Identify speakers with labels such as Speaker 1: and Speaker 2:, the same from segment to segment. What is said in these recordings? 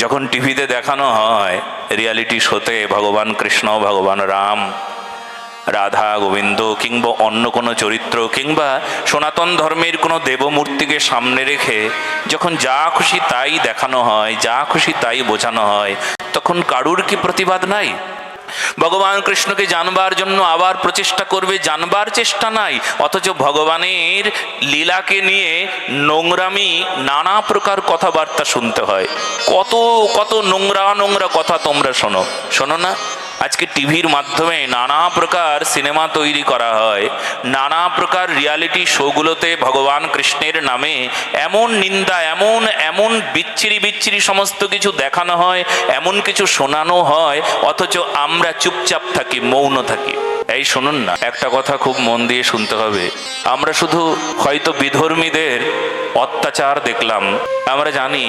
Speaker 1: যখন টিভিতে দেখানো হয় রিয়ালিটি শোতে ভগবান কৃষ্ণ, ভগবান রাম, রাধা গোবিন্দ কিংবা অন্য কোনো চরিত্র কিংবা সনাতন ধর্মের কোনো দেবমূর্তিকে সামনে রেখে যখন যা খুশি তাই দেখানো হয়, যা খুশি তাই বোঝানো হয়, তখন কারুর কি প্রতিবাদ নাই? ভগবান কৃষ্ণকে জানবার জন্য আবার প্রচেষ্টা করবে, জানবার চেষ্টা নাই, অথচ ভগবানের লীলাকে নিয়ে নোংরামি নানা প্রকার কথাবার্তা শুনতে হয়। কত কত নোংরা নোংরা কথা তোমরা শোনো। শোনো না? আজকে টিভির মাধ্যমে নানা প্রকার সিনেমা তৈরি করা হয়, নানা প্রকার রিয়ালিটি শোগুলোতে ভগবান কৃষ্ণের নামে এমন নিন্দা, এমন এমন বিচ্ছিরি বিচ্ছিরি সমস্ত কিছু দেখানো হয়, এমন কিছু শোনানো হয়, অথচ আমরা চুপচাপ থাকি, মৌন থাকি। এই শুনুন না, একটা কথা খুব মন দিয়ে শুনতে হবে। আমরা শুধু হয়তো বিধর্মীদের অত্যাচার দেখলাম। আমরা জানি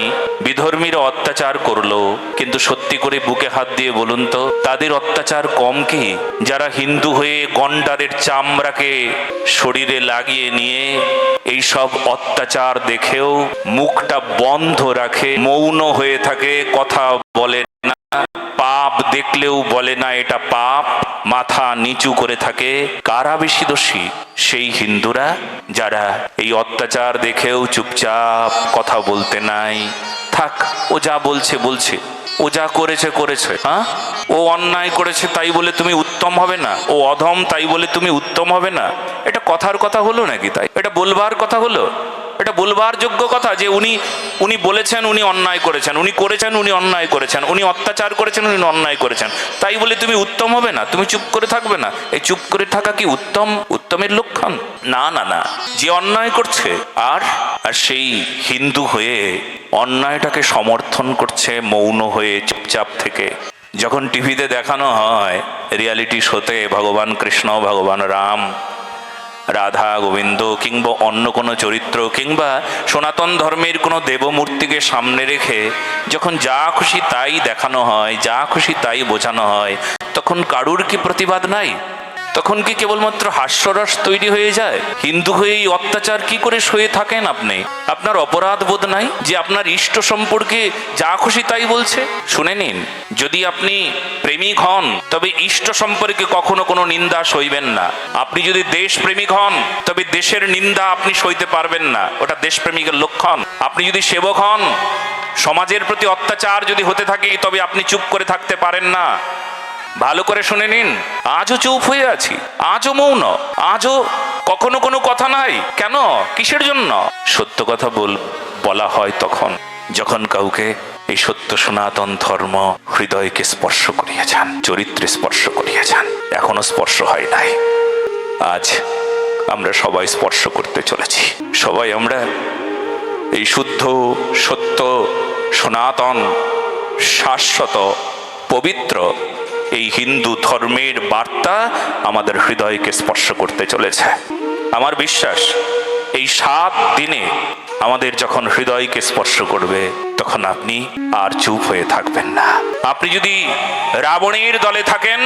Speaker 1: বিধর্মীরা অত্যাচার করল, কিন্তু সত্যি করে বুকে হাত দিয়ে বলুন তো, তাদের অত্যাচার কম কি? যারা হিন্দু হয়ে গন্ডারের চামড়াকে শরীরে লাগিয়ে নিয়ে এই সব অত্যাচার দেখেও মুখটা বন্ধ রাখে, মৌন হয়ে থাকে, কথা বলে পাপ দেখলেও বলে না এটা পাপ, মাথা নিচু করে থাকে। কারা বেশি দোষী? সেই হিন্দুরা যারা এই অত্যাচার দেখেও চুপচাপ কথা বলতে নাই। থাক, ও যা বলছে বলছে। ও যা করেছে করেছে হ্যাঁ? ও অন্যায় করেছে তাই বলে তুমি উত্তম হবে না। ও অধম তাই বলে তুমি উত্তম হবে না। এটা কথার কথা হলো নাকি তাই? এটা বলবার কথা হলো? এটা বলবার যোগ্য কথা যে উনি উনি বলেছেন, উনি অন্যায় করেছেন। উনি করেছেন, উনি অন্যায় করেছেন। উনি অত্যাচার করেছেন, উনি অন্যায় করেছেন। তাই বলে তুমি উত্তম হবে না? তুমি চুপ করে থাকবে না? এই চুপ করে থাকা কি উত্তম? উত্তমের লক্ষণ? না না না। যে অন্যায় করছে, আর আর সেই হিন্দু হয়ে অন্যায়টাকে সমর্থন করছে, মৌন হয়ে চুপচাপ থেকে। যখন টিভিতে দেখানো হয়, রিয়ালিটি শোতে ভগবান কৃষ্ণ, ভগবান রাম রাধা গোবিন্দ কিংবা অন্য কোনো চরিত্র কিংবা সনাতন ধর্মের কোনো দেবমূর্তিকে সামনে রেখে যখন যা খুশি তাই দেখানো হয়, যা খুশি তাই বোঝানো হয়, তখন কারুর কি প্রতিবাদ নাই? তখন কি কেবলমাত্র হাস্যরস তৈরি হয়ে যায়? হিন্দু হয়ে এই অত্যাচার কি করে সয়ে থাকেন আপনি? আপনার অপরাধ বোধ নাই যে আপনার ইষ্ট সম্পর্কে যা খুশি তাই বলছে? শুনে নিন, যদি আপনি প্রেমিক হন, তবে ইষ্ট সম্পর্কে কখনো কোনো নিন্দা সইবেন না। আপনি যদি দেশ প্রেমিক হন, তবে দেশের নিন্দা আপনি সইতে পারবেন না। ওটা দেশপ্রেমিকের লক্ষণ। আপনি যদি সেবক হন, সমাজের প্রতি অত্যাচার যদি হতে থাকে, তবে আপনি চুপ করে থাকতে পারেন না। ভালো করে শুনে নিন। আজও চুপ হয়ে আছি। আজও মৌন। আজও কখনো কোনো কথা নাই। কেন? কিসের জন্য? সত্য কথা বল বলা হয় তখন, যখন কাউকে এই সত্য সনাতন ধর্ম হৃদয়কে স্পর্শ করিয়েছেন চরিত্রে স্পর্শ করিয়েছেন এখনও স্পর্শ হয় নাই। আজ আমরা সবাই স্পর্শ করতে চলেছি। সবাই আমরা এই শুদ্ধ, সত্য, সনাতন, শাশ্বত, পবিত্র এই হিন্দু ধর্মের বার্তা আমাদের হৃদয়কে স্পর্শ করতে চলেছে। আমার বিশ্বাস, এই সাত দিনে আমাদের যখন হৃদয়কে স্পর্শ করবে, তখন আপনি আর চুপ হয়ে থাকবেন না। আপনি যদি রাবণের দলে থাকেন,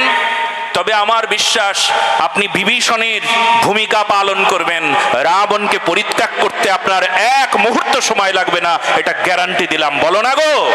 Speaker 1: তবে আমার বিশ্বাস, আপনি বিভীষণের ভূমিকা পালন করবেন। রাবণকে পরিত্যাগ করতে আপনার এক মুহূর্ত সময় লাগবে না, এটা গ্যারান্টি দিলাম। বলো না গো।